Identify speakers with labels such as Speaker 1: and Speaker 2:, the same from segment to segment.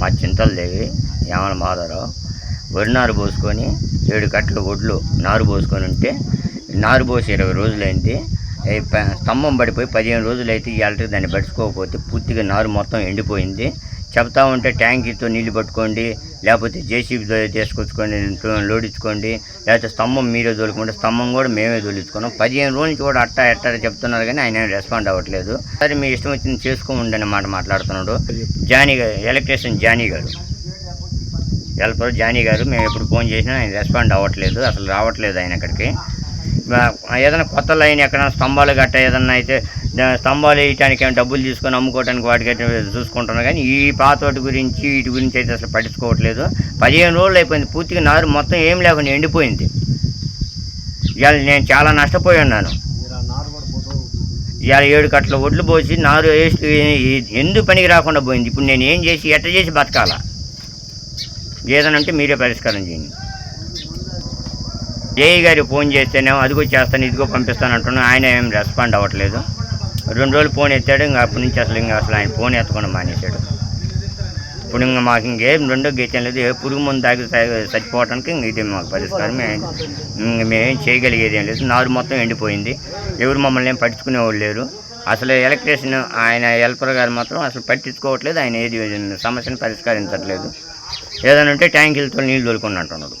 Speaker 1: మా చింతలదేవి యామల మాధవరావు. వరి నారు పోసుకొని ఏడు కట్టలు ఒడ్లు నారు పోసుకొని ఉంటే నారు పోసి ఇరవై రోజులైంది. స్తంభం పడిపోయి పదిహేను రోజులు అయితే ఇవాళకి దాన్ని పట్టుకోకపోతే పూర్తిగా నారు మొత్తం ఎండిపోయింది. చెప్తా ఉంటే ట్యాంకీతో నీళ్ళు పట్టుకోండి లేకపోతే జేసీబీ తీసుకొచ్చుకొని లోడించుకోండి లేకపోతే స్తంభం మీరే తోలుకుంటే స్తంభం కూడా మేమే తోలించుకున్నాం పదిహేను రోజుల నుంచి కూడా అట్టా ఎట్టా చెప్తున్నారు కానీ ఆయన రెస్పాండ్ అవ్వట్లేదు. సరే మీ ఇష్టం వచ్చింది చేసుకోండి అనే మాట మాట్లాడుతున్నాడు. జానీ గారు ఎలక్ట్రీషియన్ జానీ గారు. హెల్పర్ జానీ గారు మేము ఎప్పుడు ఫోన్ చేసినా ఆయన రెస్పాండ్ అవ్వట్లేదు అసలు రావట్లేదు ఆయన అక్కడికి. ఏదైనా కొత్త లైన్ ఎక్కడైనా స్తంభాలు గట్ట ఏదన్నా అయితే స్తంభాలు వేయటానికి ఏమైనా డబ్బులు తీసుకొని అమ్ముకోవడానికి వాటికి అయితే చూసుకుంటున్నాం కానీ ఈ పాతోటి గురించి వీటి గురించి అయితే అసలు పట్టించుకోవట్లేదు. పదిహేను రోజులు అయిపోయింది. పూర్తిగా నారు మొత్తం ఏం లేకుండా ఎండిపోయింది. ఇవాళ నేను చాలా నష్టపోయి ఉన్నాను. ఇవాళ ఏడు కట్టల ఒడ్లు పోసి నారు వేసి ఎందుకు పనికి రాకుండా పోయింది? ఇప్పుడు నేను ఏం చేసి ఎట్ట చేసి బతకాలా? ఏదనంటే మీరే పరిష్కారం చేయండి. జేఈ గారికి ఫోన్ చేస్తేనేమో అదిగో చేస్తాను ఇదిగో పంపిస్తాను అంటున్నా. ఆయన ఏం రెస్పాండ్ అవ్వట్లేదు. రెండు రోజులు ఫోన్ ఎత్తాడు ఇంకా అప్పటి నుంచి అసలు ఇంకా అసలు ఆయన ఫోన్ ఎత్తకుండా మానేశాడు. ఇప్పుడు ఇంకా మాకు ఇంకేం రెండో గీతం లేదు ఏ పురుగు ముందు తాగి చచ్చిపోవడానికి ఇంక ఇది మాకు పరిష్కారం. ఇంక మేమేం చేయగలిగేది ఏం లేదు. నారు మొత్తం ఎండిపోయింది. ఎవరు మమ్మల్ని ఏం పట్టించుకునేవాళ్ళు లేరు. అసలు ఎలక్ట్రీషియన్ ఆయన హెల్పర్ గారు మాత్రం అసలు పట్టించుకోవట్లేదు. ఆయన ఏది సమస్యను పరిష్కరించట్లేదు. ఏదైనా ఉంటే ట్యాంకీలతో నీళ్ళు తోలుకొని అంటున్నాడు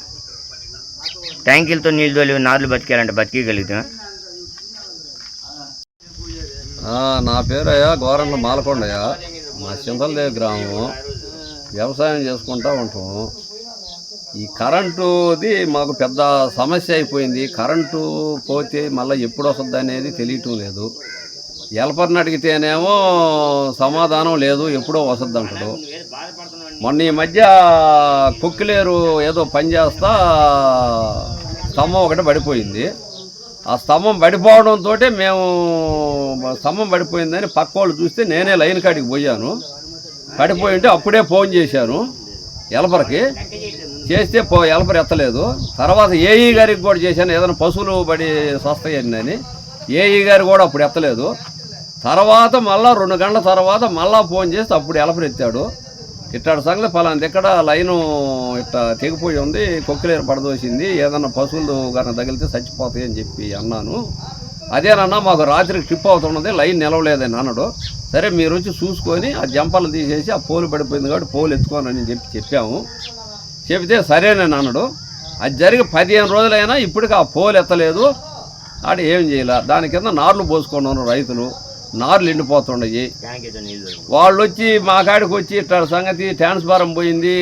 Speaker 1: ట్యాంకీలతో నీళ్ళు తోలి నార్లు బతికారంటే బతికగలుగుతాం
Speaker 2: నా నా పేరయ్య గోరంట్ల మాలకొండయ్య. మా చింతలదేవి గ్రామం. వ్యవసాయం చేసుకుంటా ఉంటాం. ఈ కరెంటుది మాకు పెద్ద సమస్య అయిపోయింది. కరెంటు పోతే మళ్ళీ ఎప్పుడు వస్తుంది అనేది తెలియటం లేదు. ఎలపర్ని అడిగితేనేమో సమాధానం లేదు ఎప్పుడో వస్తుంది అంటాడు. మొన్న ఈ మధ్య కుక్కిలేరు ఏదో పని చేస్తా స్తంభం ఒకటి పడిపోయింది. ఆ స్తంభం పడిపోవడంతో మేము స్తంభం పడిపోయిందని పక్క వాళ్ళు చూస్తే నేనే లైన్ కాడికి పోయాను. పడిపోయి ఉంటే అప్పుడే ఫోన్ చేశాను ఎలపరికి. చేస్తే పో ఎలపర ఎత్తలేదు. తర్వాత ఏఈ గారికి కూడా చేశాను ఏదైనా పశువులు పడి స్వస్థయ్యండి ఏఈ గారు కూడా అప్పుడు ఎత్తలేదు. తర్వాత మళ్ళా రెండు గంటల తర్వాత మళ్ళా ఫోన్ చేస్తే అప్పుడు ఎలపరెత్తాడు ఇట్టాడు సంగతి ఫలాంది ఎక్కడ లైను ఇట్లా తెగిపోయి ఉంది కొక్కిలేరు పడదోసింది ఏదన్నా పశువులు కన్నా తగిలితే చచ్చిపోతాయి అని చెప్పి అన్నాను. అదేనన్నా మాకు రాత్రికి ట్రిప్ అవుతున్నది లైన్ నిలవలేదని అన్నాడు. సరే మీరు వచ్చి చూసుకొని ఆ జంపలు తీసేసి ఆ పోలు పడిపోయింది కాబట్టి పోలు ఎత్తుకోనని చెప్పి చెప్పాము. చెబితే సరేనని అన్నాడు. అది జరిగి పదిహేను రోజులైనా ఇప్పటికి ఆ పోలు ఎత్తలేదు. ఆడ ఏం చేయాల? దాని కింద నార్లు పోసుకున్నారు రైతులు. నార్లు
Speaker 1: తోలుకొని
Speaker 2: వాళ్ళు వచ్చి మా కాడికి వచ్చి ఇట్లా సంగతి ట్రాన్స్ఫారం పోయింది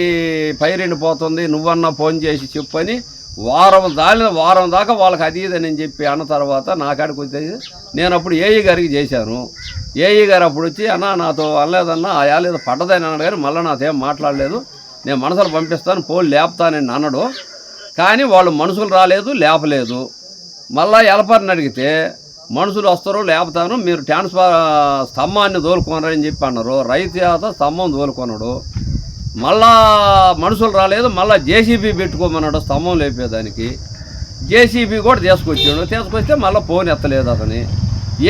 Speaker 2: పైరెండి పోతుంది నువ్వన్నా ఫోన్ చేసి చెప్పని వారం దాని వారం దాకా వాళ్ళకి అది ఇదని చెప్పి అన్న తర్వాత నా కాడికి వచ్చేసి నేను అప్పుడు ఏఈ గారికి చేశాను. ఏఈ గారు అప్పుడు వచ్చి అన్న నాతో అనలేదన్నా ఆ యాలేదో పడ్డదని అన్నాడు కానీ మళ్ళీ నాతో ఏం మాట్లాడలేదు. నేను మనసులు పంపిస్తాను పోలు లేపుతానని అన్నాడు. కానీ వాళ్ళు మనుషులు రాలేదు లేపలేదు. మళ్ళా ఎలపర్ని అడిగితే మనుషులు వస్తారు లేపుతాను మీరు ట్రాన్స్ఫర్ స్తంభాన్ని తోలుకోనరని చెప్పి అన్నారు. రైతు చేత స్తంభం తోలుకొన్నాడు మళ్ళా మనుషులు రాలేదు మళ్ళా జేసీబీ పెట్టుకోమన్నాడు స్తంభం లేపేదానికి. జేసీబీ కూడా తీసుకొచ్చాడు. తీసుకొస్తే మళ్ళీ ఫోన్ ఎత్తలేదు అతని.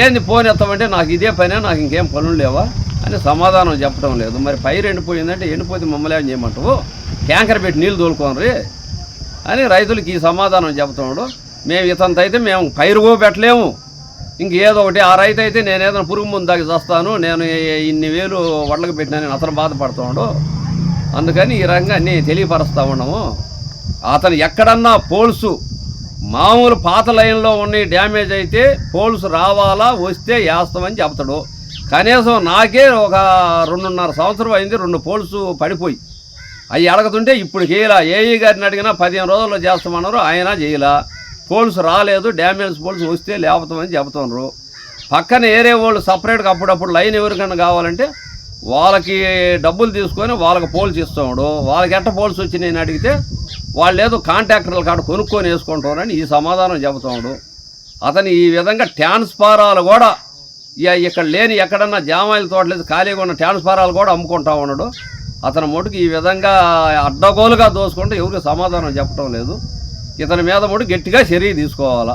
Speaker 2: ఏంది ఫోన్ ఎత్తమంటే నాకు ఇదే పనే నాకు ఇంకేం పనులు లేవా? అని సమాధానం చెప్పడం లేదు. మరి పైరు ఎండిపోయిందంటే ఎండిపోతే మమ్మల్ని ఏం చేయమంటావు? ట్యాంకర్ పెట్టి నీళ్ళు తోలుకోనరి అని రైతులకి ఈ సమాధానం చెప్తున్నాడు మేము ఇతంత అయితే మేము పైరుగో పెట్టలేము. ఇంకేదో ఒకటి ఆ రైతు అయితే నేను ఏదైనా పురుగు ముందు దాకా చేస్తాను నేను ఇన్ని వేలు వడ్లకు పెట్టినానని అతను బాధపడుతున్నాడు అందుకని ఈ రకంగా అన్నీ తెలియపరుస్తూ ఉన్నాము. అతను ఎక్కడన్నా పోల్సు మామూలు పాత లైన్లో ఉన్న డ్యామేజ్ అయితే పోల్స్ రావాలా వస్తే వేస్తామని చెప్తాడు. కనీసం నాకే ఒక రెండున్నర సంవత్సరం అయింది రెండు పోల్స్ పడిపోయి. అవి అడగతుంటే ఇప్పుడు చేయలా ఏఈ గారిని అడిగినా పదిహేను రోజుల్లో చేస్తామన్నారు ఆయన చేయలా. పోల్స్ రాలేదు డ్యామేజ్ పోల్స్ వస్తే లేపుతామని చెబుతున్నారు పక్కన ఏరే వాళ్ళు సపరేట్గా అప్పుడప్పుడు లైన్ ఎవరికైనా కావాలంటే వాళ్ళకి డబ్బులు తీసుకొని వాళ్ళకి పోల్స్ ఇస్తాడు. వాళ్ళకి ఎట్ట పోల్స్ వచ్చి నేను అడిగితే వాళ్ళు ఏదో కాంట్రాక్టర్ల కాడ కొనుక్కొని వేసుకుంటారని ఈ సమాధానం చెబుతాడు. అతను ఈ విధంగా ట్రాన్స్ఫారాలు కూడా ఇక ఇక్కడ లేని ఎక్కడన్నా జామాయిల తోటలేదు ఖాళీగా ఉన్న ట్రాన్స్ఫారాలు కూడా అమ్ముకుంటా ఉన్నాడు. అతని మటుకు ఈ విధంగా అడ్డగోలుగా దోసుకుంటే ఎవరికి సమాధానం చెప్పడం లేదు. ఇతని మీద కూడా గట్టిగా చర్య తీసుకోవాలా.